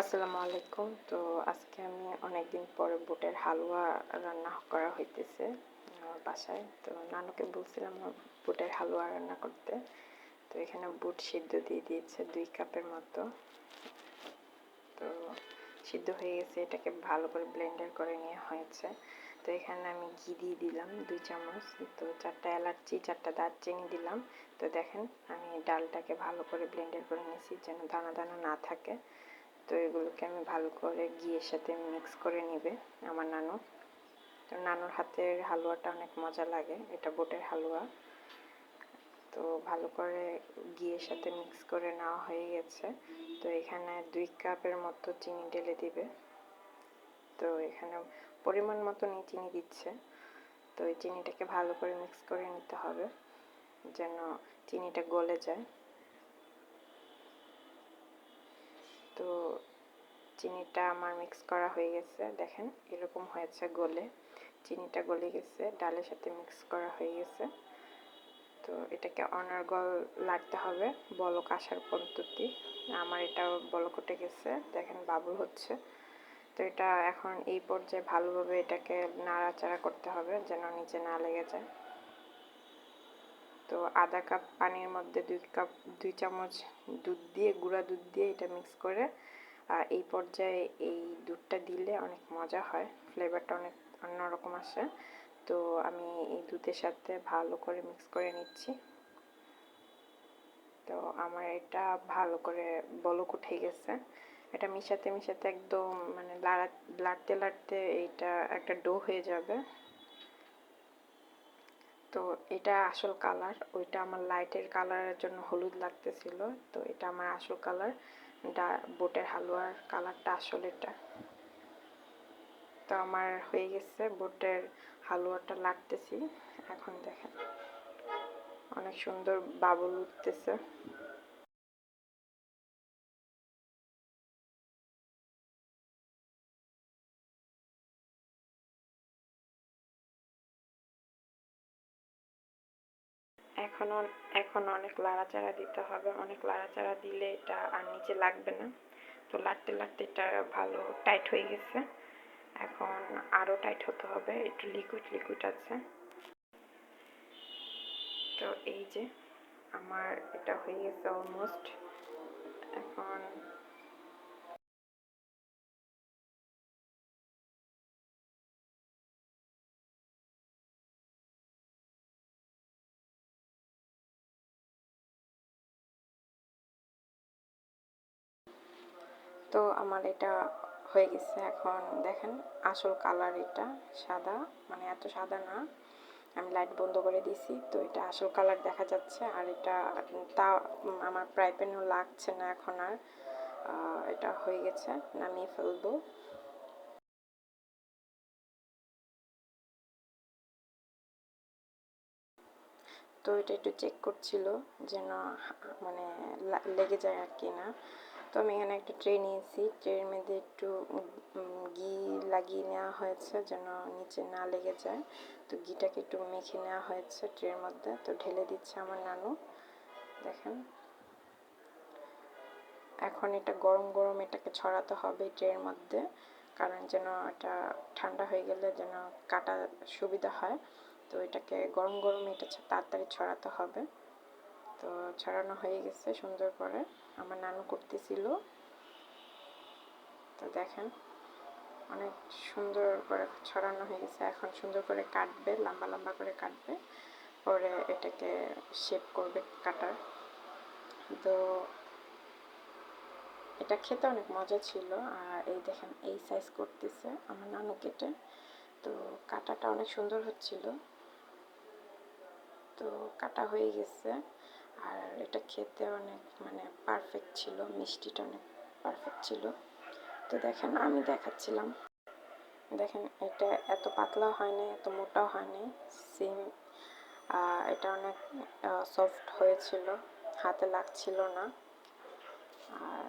আসসালামু আলাইকুম। তো আজকে আমি অনেক দিন পরে বুটের হালুয়া রান্না করা হইতেছে, আমার বাসায়। তো নানুকে বলছিলাম বুটের হালুয়া রান্না করতে। তো এখানে বুট সিদ্ধ দিয়ে দিয়েছে দুই কাপের মতো। তো সিদ্ধ হয়ে গেছে, এটাকে ভালো করে ব্লেন্ডার করে নেওয়া হয়েছে। তো এখানে আমি ঘি দিয়ে দিলাম দুই চামচ। তো চারটা এলাচি, চারটা দারচিনি দিলাম। তো দেখেন, আমি ডালটাকে ভালো করে ব্লেন্ডার করে নিয়েছি যেন দানা দানা না থাকে। তো এগুলোকে আমি ভালো করে ঘিয়ের সাথে মিক্স করে নিবে আমার নানু তো নানুর হাতের হালুয়াটা অনেক মজা লাগে, এটা বোটের হালুয়া। তো ভালো করে ঘিয়ের সাথে মিক্স করে নেওয়া হয়ে গেছে। তো এখানে দুই কাপের মতো চিনি ঢেলে দিবে। তো এখানে পরিমাণ মতনই চিনি দিচ্ছে। তো এই চিনিটাকে ভালো করে মিক্স করে নিতে হবে, যেন চিনিটা গলে যায়। তো চিনিটা আমার মিক্স করা হয়ে গেছে। দেখেন, এরকম হয়েছে গলে। চিনিটা গলে গেছে, ডালের সাথে মিক্স করা হয়ে গেছে। তো এটাকে অনার্গল লাগতে হবে বলক আসার পদ্ধতি। আমার এটা বলক উঠে গেছে। দেখেন, বাবুল হচ্ছে। তো এটা এখন এই পর্যায়ে ভালোভাবে এটাকে নাড়াচাড়া করতে হবে যেন নিচে না লেগে যায়। তো আধা কাপ পানির মধ্যে দুই কাপ, দুই চামচ দুধ দিয়ে, গুঁড়া দুধ দিয়ে এটা মিক্স করে এই পর্যায়ে এই দুধটা দিলে অনেক মজা হয় ফ্লেভারটা অনেক অন্যরকম আসে। তো আমি এই দুধের সাথে ভালো করে মিক্স করে নিচ্ছি। তো আমার এটা ভালো করে বলক উঠে গেছে। এটা মিশাতে মিশাতে একদম মানে লাড়া, লাড়তে লাড়তে এইটা একটা ডো হয়ে যাবে। তো এটা আসল কালার ওইটা আমার লাইটের কালারের জন্য হলুদ লাগতেছিল। তো এটা আমার আসল কালার বোটের হালুয়ার কালারটা আসলে এটা। তো আমার হয়ে গেছে বোটের হালুয়াটা লাগতেছি। এখন দেখেন, অনেক সুন্দর বাবল উঠতেছে। এখন এখন অনেক লাড়াচাড়া দিতে হবে। অনেক লাড়াচাড়া দিলে এটা আর নিচে লাগবে না। তো লাড়তে লাড়তে এটা ভালো টাইট হয়ে গেছে। এখন আরও টাইট হতে হবে। একটু লিকুইড লিকুইড আছে। তো এই যে, আমার এটা হয়ে গেছে অলমোস্ট এখন তো আমার এটা হয়ে গেছে এখন দেখেন আসল কালার এটা সাদা মানে এত সাদা না। আমি লাইট বন্ধ করে দিছি তো এটা আসল কালার দেখা যাচ্ছে। আর এটা তা আমার প্রায় প্যানও লাগছে না এখন আর। এটা হয়ে গেছে, নামিয়ে ফেলব। তো এটা একটু চেক করছিল যেন মানে লেগে যায় আর কি না। তো আমি এখানে একটা ট্রে নিয়েছি। ট্রের মধ্যে একটু ঘি লাগিয়ে নেওয়া হয়েছে যেন নিচে না লেগে যায়। তো ঘিটাকে একটু মেখে নেওয়া হয়েছে ট্রের মধ্যে। তো ঢেলে দিচ্ছে আমার নানু। দেখেন। এখন এটা গরম গরম এটাকে ছড়াতে হবে ট্রের মধ্যে। কারণ যেন এটা ঠান্ডা হয়ে গেলে যেন কাটা সুবিধা হয়। তো এটাকে গরম গরম এটা তাড়াতাড়ি ছড়াতে হবে। ছড়ানো হয়ে গেছে সুন্দর করে। আমার নানু করতেছিল। তো দেখেন, অনেক সুন্দর করে ছড়ানো হয়ে গেছে। এখন সুন্দর করে কাটবে, লম্বা লম্বা করে কাটবে। পরে এটাকে শেপ করবে কাটার তো এটা খেতে অনেক মজা ছিল। আর এই দেখেন, এই সাইজ করতেছে আমার নানু কেটে। তো কাটাটা অনেক সুন্দর হচ্ছিল। তো কাটা হয়ে গেছে। আর এটা খেতে অনেক মানে পারফেক্ট ছিল, মিষ্টিটা অনেক পারফেক্ট ছিল। তো দেখেন, আমি দেখাচ্ছিলাম। দেখেন, এটা এত পাতলাও হয়নি এত মোটাও হয়নি সিম এটা অনেক সফট হয়েছিল, হাতে লাগছিল না। আর